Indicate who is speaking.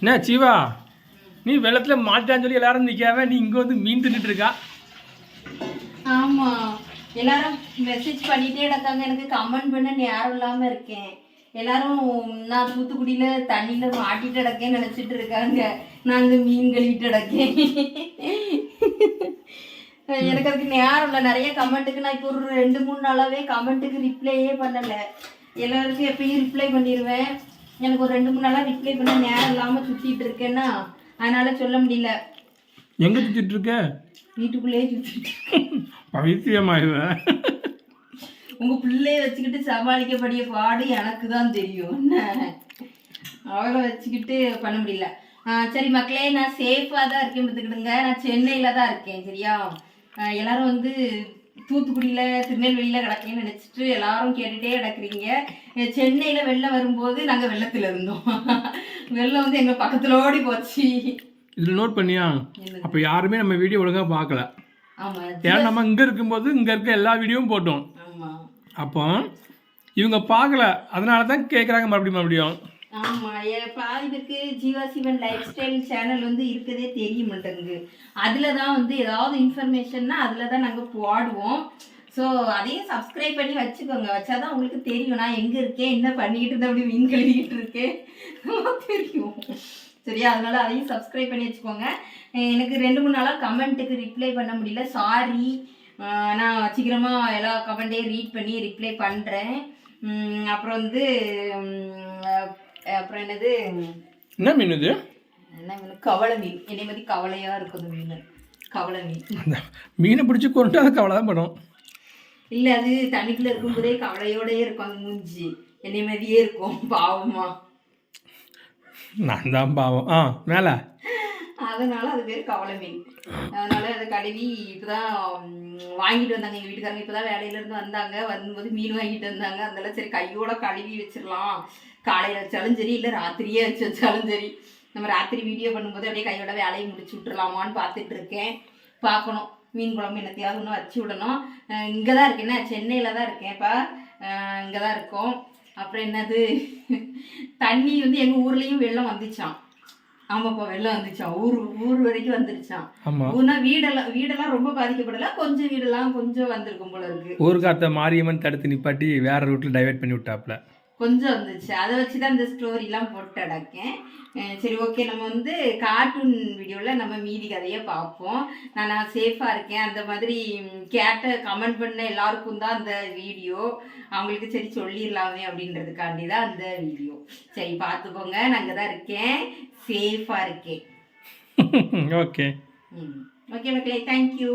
Speaker 1: என்ன சிவா? நீ வெள்ளத்தில் மாட்டான்னு சொல்லி எல்லாரும் நிற்காம நீ இங்கே வந்து மீன் தின்னுட்டு இருக்கா
Speaker 2: ஆமாம் எல்லாரும் மெசேஜ் பண்ணிட்டே இருக்காங்க எனக்கு கமெண்ட் பண்ண நேரம் இல்லாமல் இருக்கேன் எல்லாரும் நான் தூத்துக்குடியில் தண்ணியில் மாட்டிட்டு இடக்கேன் நினச்சிட்டு இருக்காங்க. நான் வந்து மீன் கழுவிட்டு இடக்கேன் எனக்கு அதுக்கு நேரம் இல்லை. நிறைய கமெண்ட்டுக்கு நான் இப்போ ஒரு ரெண்டு மூணு நாளாகவே கமெண்ட்டுக்கு ரிப்ளையே பண்ணலை. எல்லாருக்கும் எப்பயும் ரிப்ளை பண்ணிடுவேன் எனக்கு ஒரு ரெண்டு மூணு நாளாக ரிப்ளை பண்ண நேரம் இல்லாமல் சுற்றிட்டு இருக்கேன்னா அதனால சொல்ல முடியல.
Speaker 1: எங்கே சுற்றிட்டு இருக்க?
Speaker 2: வீட்டுக்குள்ளேயே சுற்றிட்டு இருக்கேன்.
Speaker 1: பைத்தியமாயிடுவேன்
Speaker 2: உங்க பிள்ளைய வச்சுக்கிட்டு சமாளிக்கக்கூடிய பாடு எனக்கு தான் தெரியும். என்ன? அவளை வச்சுக்கிட்டு பண்ண முடியல. சரி மக்களே நான் சேஃபாக தான் இருக்கேன் பார்த்துக்கிடுங்க. நான் சென்னையில் தான் இருக்கேன் சரியா? எல்லாரும் வந்து தூத்துக்குடியில் திருநெல்வேலியில் கிடக்கேன்னு நினச்சிட்டு எல்லாரும் கேட்டுகிட்டே கிடக்குறீங்க. சென்னையில் வெள்ளம் வரும்போது நாங்கள் வெள்ளத்தில் இருந்தோம். வெள்ளம் வந்து எங்கள் பக்கத்தில் ஓடி போச்சு.
Speaker 1: இதில் நோட் பண்ணியா? அப்போ யாருமே நம்ம வீடியோ ஒழுங்காக பார்க்கல. ஏன்னா நம்ம இங்கே இருக்கும்போது இங்கே இருக்க எல்லா வீடியோவும் போட்டோம். அப்போ இவங்க பார்க்கல. அதனால தான் கேட்குறாங்க மறுபடியும். மறுபடியும்
Speaker 2: பாதி பேருக்கு Jeeva Sivan lifestyle channel வந்து இருக்கதே தெரிய மாட்டேங்குது அதில் தான் வந்து ஏதாவது இன்ஃபர்மேஷன்னா அதில் தான் நாங்கள் போடுவோம். ஸோ அதையும் சப்ஸ்கிரைப் பண்ணி வச்சுக்கோங்க. வச்சாதான் உங்களுக்கு தெரியும். நான் எங்கே இருக்கேன் என்ன பண்ணிக்கிட்டு இருந்தேன் அப்படி மீன் கழுவிக்கிட்டு இருக்கேன். தெரியும். சரியா? அதனால அதையும் சப்ஸ்கிரைப் பண்ணி வச்சுக்கோங்க. எனக்கு ரெண்டு மூணு நாளாக கமெண்ட்டுக்கு ரிப்ளை பண்ண முடியல. சாரி நான் சீக்கிரமாக எல்லா கமெண்ட்டையும் ரீட் பண்ணி ரிப்ளை பண்ணுறேன் அப்புறம் வந்து அப்புறம் என்னது?
Speaker 1: என்ன மீன் இது?
Speaker 2: என்ன மீன்? கவளை மீன். என்னை மாதிரி கவலையாக இருக்குது மீன். கவளை மீன்.
Speaker 1: மீனை பிடிச்சி கொண்டு அதை கவலை தான் படும்.
Speaker 2: இல்லை அது தண்ணிக்குள்ளே இருக்கும்போதே கவலையோடயே இருக்கும் அந்த மூஞ்சி. என்னை மாதிரியே இருக்கும் பாவமா.
Speaker 1: நான் தான் பாவம். ஆ மேலே.
Speaker 2: அதனால அது பேர் கவலை மீன். அதனால அதை கழுவி இப்போதான் வாங்கிட்டு வந்தாங்க. எங்கள் வீட்டுக்காரங்க இப்போதான் வேலையில இருந்து வந்தாங்க. வரும்போது மீன் வாங்கிட்டு வந்தாங்க. அதனால சரி கையோட கழுவி வச்சிடலாம். காலையில் வச்சாலும் சரி இல்லை ராத்திரியே வச்சு வச்சாலும் சரி நம்ம ராத்திரி வீடியோ பண்ணும்போது அப்படியே கையோட வேலையை முடிச்சு விட்டுறலாமான்னு பார்த்துட்டு இருக்கேன். பார்க்கணும். மீன் குழம்பு என்னத்தையாவது ஒன்று வச்சு விடணும். இங்கே தான் இருக்கேன் என்ன சென்னையில் தான் இருக்கேன் இப்போ. இங்கே தான் இருக்கோம். அப்புறம் என்னது? தண்ணி வந்து எங்கள் ஊர்லேயும் வெள்ளம் வந்துச்சான் ஆமாப்பா வெள்ளம் வந்துச்சான் ஊர் ஊர் வரைக்கும் வந்துருச்சான் ஊர்னா வீடெல்லாம் வீடெல்லாம் ரொம்ப பாதிக்கப்படல. கொஞ்சம் வீடெல்லாம் கொஞ்சம் வந்திருக்கும் போல இருக்கு.
Speaker 1: ஊருக்காத்த மாரியம்மன் தடுத்து நிப்பாட்டி வேற ரூட்டில் டைவர்ட் பண்ணி விட்டாப்புல.
Speaker 2: கொஞ்சம் வந்துச்சு அதை வச்சு தான் இந்த ஸ்டோரிலாம் போட்டு அடக்கேன் சரி ஓகே நம்ம வந்து கார்ட்டூன் வீடியோவில் நம்ம மீதி கதையை பார்ப்போம். நான் நான் சேஃபாக இருக்கேன். அந்த மாதிரி கேட்ட கமெண்ட் பண்ண எல்லாருக்கும் தான் அந்த வீடியோ அவங்களுக்கு சரி சொல்லிடலாமே அப்படின்றதுக்காண்டி தான் அந்த வீடியோ சரி பார்த்துக்கோங்க. நான் அங்கே தான் இருக்கேன். சேஃபாக இருக்கேன்.
Speaker 1: ஓகே
Speaker 2: ம். ஓகே மக்களே தேங்க்யூ